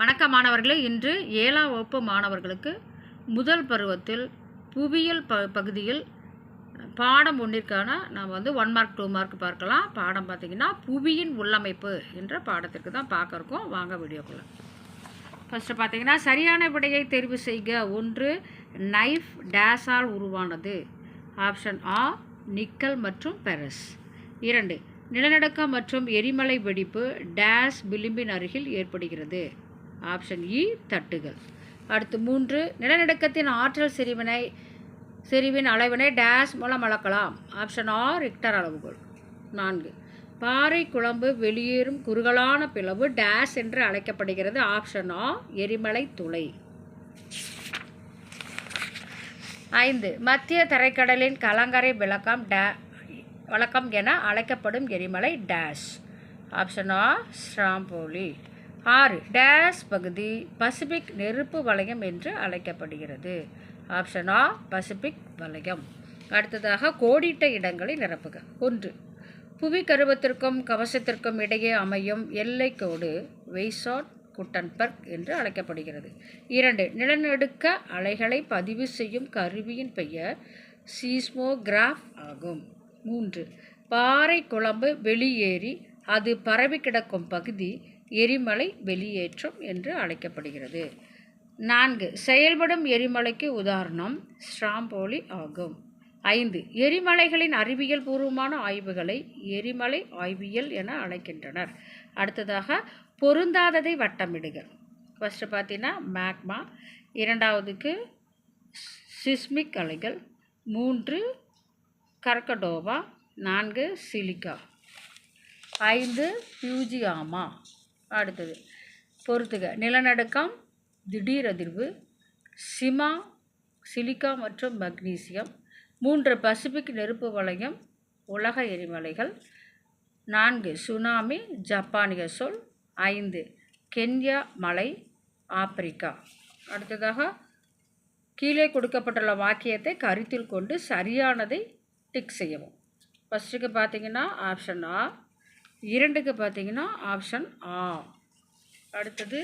வணக்க மாணவர்களே. இன்று ஏழாம் வகுப்பு மாணவர்களுக்கு முதல் பருவத்தில் புவியியல் ப பகுதியில் பாடம் ஒன்றிற்கான நாம் வந்து ஒன் மார்க் டூ மார்க் பார்க்கலாம். பாடம் பார்த்திங்கன்னா புவியின் உள்ளமைப்பு என்ற பாடத்திற்கு தான் பார்க்க இருக்கோம். வாங்க வீடியோக்குள்ள. ஃபஸ்ட்டு பார்த்தீங்கன்னா சரியான விடையை தெரிவு செய்க. ஒன்று நைஃப் டேஸால் உருவானது. ஆப்ஷன் ஆ நிக்கல் மற்றும் பெரஸ் இரண்டு நிலநடுக்கம் மற்றும் எரிமலை வெடிப்பு டேஸ் விளிம்பின் அருகில் ஏற்படுகிறது. ஆப்ஷன் இ தட்டுகள். அடுத்து மூன்று நிலநடுக்கத்தின் ஆற்றல் செறிவினை செறிவின் அளவினை டேஸ் மூலம் அளக்கலாம். ஆப்ஷன் ஆ ரிக்டர் அளவுகள் நான்கு பாறை குழம்பு வெளியேறும் குறுகலான பிளவு டேஷ் என்று அழைக்கப்படுகிறது. ஆப்ஷன் ஆ எரிமலை துளை. ஐந்து மத்திய தரைக்கடலின் கலங்கரை விளக்கம் டே வழக்கம் என அழைக்கப்படும் எரிமலை டேஷ். ஆப்ஷன் ஆ ஸ்ராம்போலி. ஆறு. டேஷ் பகுதி பசிபிக் நெருப்பு வலயம் என்று அழைக்கப்படுகிறது. ஆப்ஷன் ஆ பசிபிக் வலயம் அடுத்ததாக கோடிட்ட இடங்களை நிரப்புக. ஒன்று. புவி கருவத்திற்கும் கவசத்திற்கும் இடையே அமையும் எல்லைக்கோடு வெய்சாட் குட்டன்பர்க் என்று அழைக்கப்படுகிறது. இரண்டு. நிலநடுக்க அலைகளை பதிவு செய்யும் கருவியின் பெயர் சீஸ்மோகிராஃப் ஆகும். மூன்று. பாறை குழம்பு வெளியேறி அது பரவி கிடக்கும் பகுதி எரிமலை வெளியேற்றம் என்று அழைக்கப்படுகிறது. நான்கு செயல்படும் எரிமலைக்கு உதாரணம் ஸ்ட்ராம்போலி ஆகும். ஐந்து எரிமலைகளின் அறிவியல் பூர்வமான ஆய்வுகளை எரிமலை ஆய்வியல் என அழைக்கின்றனர். அடுத்ததாக பொருந்தாததை வட்டமிடுக ஃபஸ்ட்டு பார்த்தீங்கன்னா மேக்மா இரண்டாவதுக்கு சிஸ்மிக் அலைகள். மூன்று கர்கடோவா நான்கு சிலிக்கா. ஐந்து பியூஜியாமா அடுத்தது. பொறுத்துக. நிலநடுக்கம் திடீர் அதிர்வு சிமா சிலிக்கா மற்றும் மக்னீசியம். மூன்று பசிபிக் நெருப்பு வளையம் உலக எரிமலைகள். நான்கு சுனாமி ஜப்பானிய சொல். ஐந்து கென்யா மலை ஆப்பிரிக்கா. அடுத்ததாக கீழே கொடுக்கப்பட்டுள்ள வாக்கியத்தை கருத்தில் கொண்டு சரியானதை டிக் செய்யவும். ஃபஸ்ட்டுக்கு பார்த்தீங்கன்னா ஆப்ஷன் ஆ இரண்டுக்கு பார்த்தீங்கன்னா ஆப்ஷன் ஆ. அடுத்தது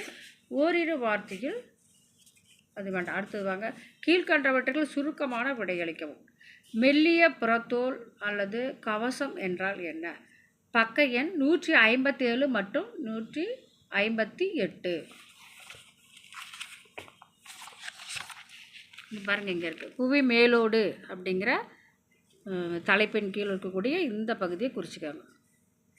ஓரிரு வார்த்தையில் அது வேண்டாம் அடுத்தது வாங்க. கீழ்கண்டவற்றில் சுருக்கமான விடையளிக்கவும் மெல்லிய புறத்தோல் அல்லது கவசம் என்றால் என்ன? பக்க எண் நூற்றி ஐம்பத்தி ஏழு மற்றும் நூற்றி ஐம்பத்தி எட்டு. பாருங்கள் இங்கே இருக்குது புவி மேலோடு அப்படிங்கிற தலைப்பின் கீழ் இருக்கக்கூடிய இந்த பகுதியை குறிச்சிக்காங்க.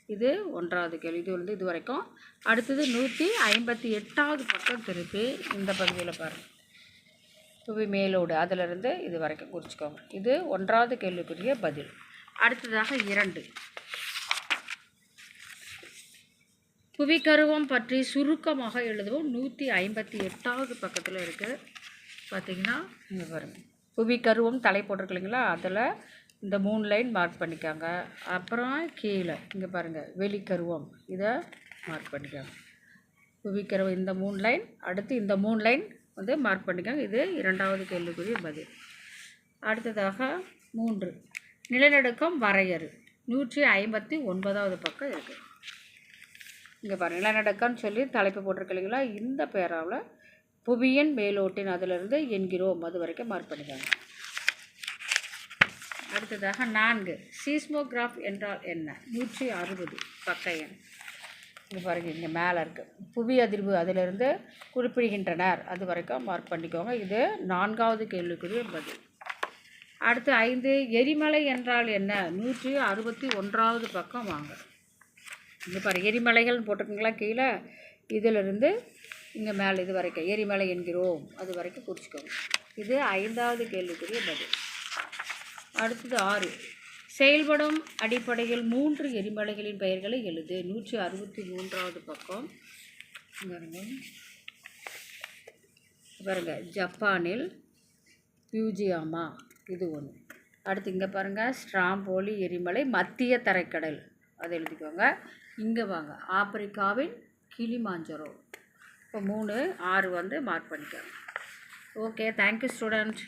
இது ஒன்றாவது கேள்வி. இது வந்து இது வரைக்கும். அடுத்தது நூற்றி ஐம்பத்தி எட்டாவது பக்கம் திருப்பி இந்த பகுதியில் பாருங்கள் புவி மேலோடு அதிலிருந்து இது வரைக்கும் குறிச்சிக்கோங்க. இது ஒன்றாவது கேள்விக்குரிய பதில். அடுத்ததாக இரண்டு. புவிக்கருவம் பற்றி சுருக்கமாக எழுதுவோம். நூற்றி ஐம்பத்தி எட்டாவது பக்கத்தில் இருக்குது பார்த்திங்கன்னா இங்கே பாருங்கள் புவிக்கருவம் தலை போட்டிருக்கு இல்லைங்களா? அதில் இந்த மூணு லைன் மார்க் பண்ணிக்காங்க. அப்புறம் கீழே இங்கே பாருங்கள் வெளிக்கருவம். இதை மார்க் பண்ணிக்காங்க. புவிக்கருவம் இந்த மூணு லைன் அடுத்து இந்த மூணு லைன் வந்து மார்க் பண்ணிக்காங்க. இது இரண்டாவது கேள்விக்குரிய பதில். அடுத்ததாக மூன்று. நிலநடுக்கம் வரையறு. நூற்றி ஐம்பத்தி ஒன்பதாவது பக்கம் இருக்குது இங்கே பாருங்கள் நிலநடுக்கம்னு சொல்லி தலைப்பு போட்டிருக்கு இல்லைங்களா? இந்த பேராவில் புவியின் மேலோட்டின் அதிலிருந்து என்கிறோம். அது வரைக்கும் மார்க் பண்ணிக்காங்க. அடுத்ததாக நான்கு. சீஸ்மோகிராஃப் என்றால் என்ன? நூற்றி அறுபது. பக்க எண் இங்கே பாருங்க இங்கே மேலே இருக்குது புவி அதிர்வு அதிலிருந்து குறிப்பிடுகின்றனர். அது வரைக்கும் மார்க் பண்ணிக்கோங்க. இது நான்காவது கேள்விக்குரிய பதில். அடுத்து ஐந்து. எரிமலை என்றால் என்ன? நூற்றி அறுபத்தி ஒன்றாவது பக்கம் வாங்க. இங்கே பாரு எரிமலைகள்னு போட்டிருக்கீங்களா கீழே? இதிலிருந்து இங்கே மேலே இது வரைக்கும். எரிமலை என்கிறோம். அது வரைக்கும் குறிச்சிக்கோங்க. இது ஐந்தாவது கேள்விக்குரிய பதில். அடுத்தது ஆறு. செயல்படும் அடிப்படையில் மூன்று எரிமலைகளின் பெயர்களை எழுது. நூற்றி அறுபத்தி மூன்றாவது பக்கம். பாருங்க. பாருங்க. ஜப்பானில் பியூஜியாமா இது ஒன்று அடுத்து இங்கே பாருங்கள் ஸ்ட்ராம்போலி எரிமலை மத்திய தரைக்கடல். அதை எழுதிக்கோங்க. இங்கே வாங்க. ஆப்பிரிக்காவின் கிளிமாஞ்சரோ. இப்போ மூணு ஆறு வந்து மார்க் பண்ணிக்கோங்க. Okay thank you student